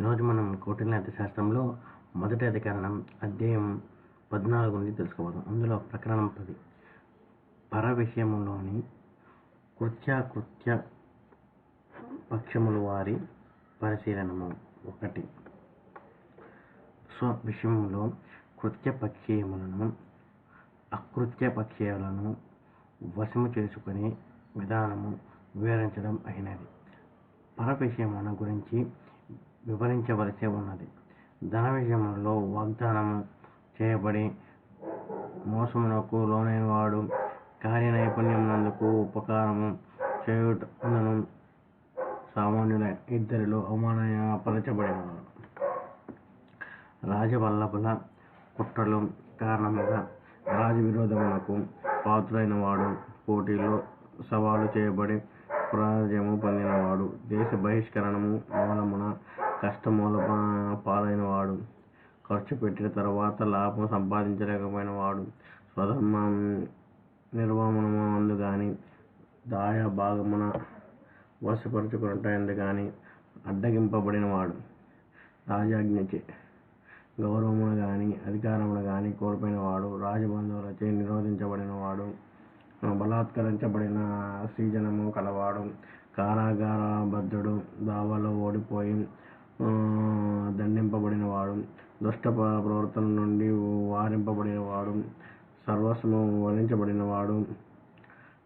ఈరోజు మనం కౌటిల్య అర్థశాస్త్రంలో మొదటి అధికరణం అధ్యాయం పద్నాలుగు నుండి తెలుసుకోవడం అందులో ప్రకరణం పది. పర విషయములోని కృత్యాకృత్య పక్షములు వారి పరిశీలనము ఒకటి. స్వ విషయంలో కృత్య పక్షీయములను అకృత్య వశము చేసుకునే విధానము వివరించడం అయినది. పర విషయముల గురించి వివరించవలసి ఉన్నది. ధన విషయంలో వాగ్దానము చేయబడి మోసమునకు లోనైనవాడు కార్య నైపుణ్యమునందుకు ఉపకారము చేయుటను సామాన్యుల ఇద్దరిలో అవమానపరచబడినవాడు రాజవల్లభుల కుట్రలు కారణముగా రాజు విరోధములకు పాత్రులైన వాడు పోటీలో సవాలు చేయబడి పరాజయము పొందినవాడు. దేశ బహిష్కరణము మూలమున కష్టమూల పాలైన వాడు ఖర్చు పెట్టిన తర్వాత లాభం సంపాదించలేకపోయిన వాడు స్వధర్మం నిర్వహణమందు కానీ దాయ భాగమున వశపరుచుకున్నట్టు కానీ అడ్డగింపబడిన వాడు రాజాజ్ఞచే గౌరవమును కానీ అధికారమును కానీ కోల్పోయిన వాడు రాజబంధువులచే నిరోధించబడిన వాడు బలాత్కరించబడిన స్త్రీజనము కలవాడు. కారాగారబద్ధుడు దావాలో ఓడిపోయి దండింపబడినవాడు. దుష్ట ప్రవర్తన నుండి వారింపబడినవాడు. సర్వస్వము వరించబడిన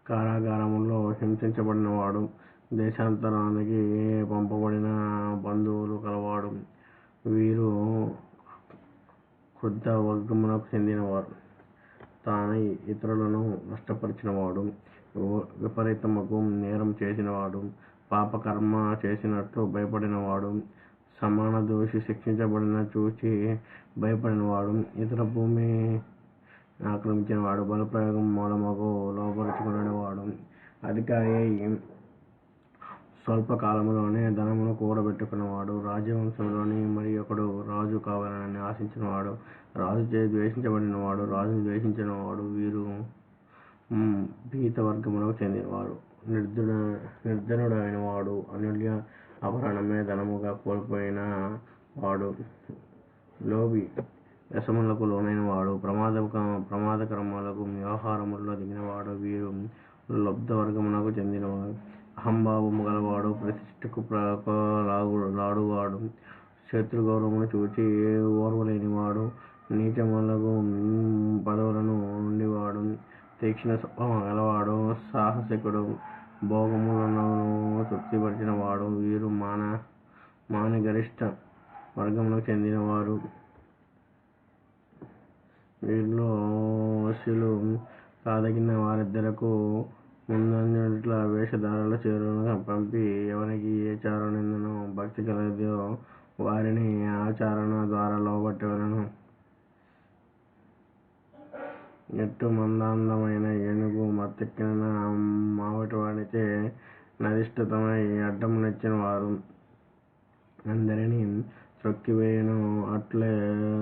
కారాగారములో హింసించబడినవాడు. దేశాంతరానికి పంపబడిన బంధువులు కలవాడు. వీరు క్రుద్ధ వర్గమునకు చెందినవారు. తానై ఇతరులను నష్టపరిచినవాడు. విపరీతముకు నేరం చేసినవాడు. పాపకర్మ చేసినట్లు భయపడినవాడు. సమాన దోషి శిక్షించబడిన చూచి భయపడినవాడు. ఇతర భూమి ఆక్రమించినవాడు. బలప్రయోగం మూలముకు లోపరుచుకునేవాడు అధికారి స్వల్ప స్వల్పకాలంలోనే ధనమును పట్టుకున్నవాడు రాజవంశంలోని మరి ఒకడు రాజు కావాలని ఆశించినవాడు రాజు చే ద్వేషించబడినవాడు రాజును ద్వేషించినవాడు వీరు పీత వర్గములకు చెందినవారు. నిర్ధుడ నిర్ధనుడైన వాడు అనుల్య అపహరణమే ధనముగా కోల్పోయిన వాడు. లోబి వ్యసములకు లోనైన వాడు ప్రమాద ప్రమాదకరములకు వ్యవహారములలో దిగినవాడు వీరు. లబ్ధ వర్గమునకు చెందినవాడు అహంభావము గలవాడు ప్రతిష్టకు లాడువాడు. శత్రుగౌరవమును చూచి ఓర్వలేనివాడు నీచములకు పదవులను ఉండివాడు. తీక్షణ స్వభావం గలవాడు సాహసికుడు భోగములను తృప్తిపరిచిన వీరు మాన మాని గరిష్ట వర్గములకు చెందినవారు. వీరిలో శిలు కాదగిన వారిద్దరకు ముందంజట్ల వేషధారల చేరును పంపి ఎవరికి ఏ చారణను భక్తి కలదో వారిని ఆచరణ ద్వారా లోబట్టవలను. ఎట్టు మందాందమైన ఏనుగు మత్తెక్కిన మావటి వాడిచే నదిష్టతమై అడ్డమునెచ్చిన వారు. అందరినీ త్రొక్కివేయను అట్లే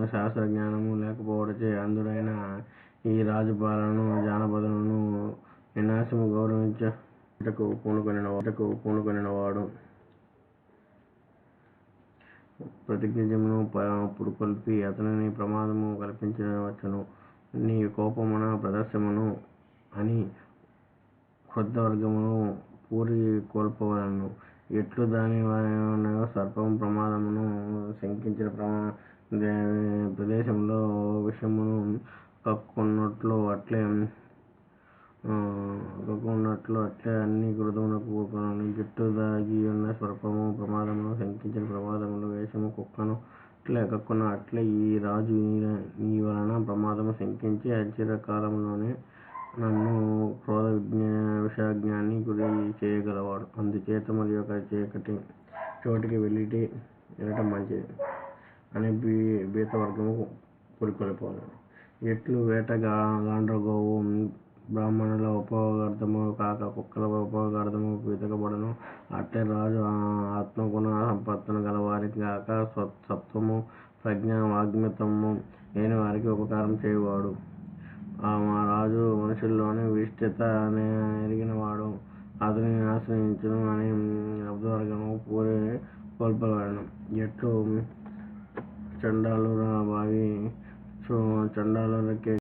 శాస్త్రజ్ఞానము లేకపోవడచే అందుడైన ఈ రాజుపాలను జానపదులను వినాశము గౌరవించటకు వాడు పూనుకొనినవాడు ప్రతిజ్ఞజమును పురుకొల్పి అతనిని ప్రమాదము కల్పించవచ్చును నీ కోపమున ప్రదర్శమును అని క్రొద్దవర్గమును పూరి కోల్పోవలను ఎట్లు దాని సర్పం ప్రమాదమును శంకించిన ప్రమా ప్రదేశంలో విషమును కక్కున్నట్లు అట్లే కక్కున్నట్లు అట్లే అన్ని కృతమునకు కూరుకున్నాను జుట్టు దాగి ఉన్న సర్పము ప్రమాదమును శంకించిన ప్రమాదములు వేషము కుక్కను అట్లే కక్కున అట్లే ఈ రాజు నీ వలన ప్రమాదము శంకించి అచిరకాలంలోనే నన్ను క్రోధ విజ్ఞా విషయాజ్ఞాన్ని గురి చేయగలవాడు. అందుచేత మరి ఒక చీకటి చోటికి వెళ్ళిటి వెళ్ళటం మంచిది అని బీ బీతవర్గము వర్గము ఎట్లు వేటగా గాండ్రగోవు బ్రాహ్మణుల ఉపయోగార్థము కాక కుక్కల ఉపయోగార్థము వెతకబడను అట్టే రాజు ఆత్మగుణ సంపత్తును గలవారికి కాక సత్వము ప్రజ్ఞ వాగ్మితము లేని వారికి ఉపకారం చేయవాడు. ఆ మా రాజు మనుషుల్లోని విశిష్టత ఎరిగినవాడు. అతని ఆశ్రయించును అని లబ్ధవర్గము పూరి కొల్పబడెను. ఎట్లు చండాలు బావి చండాలురకే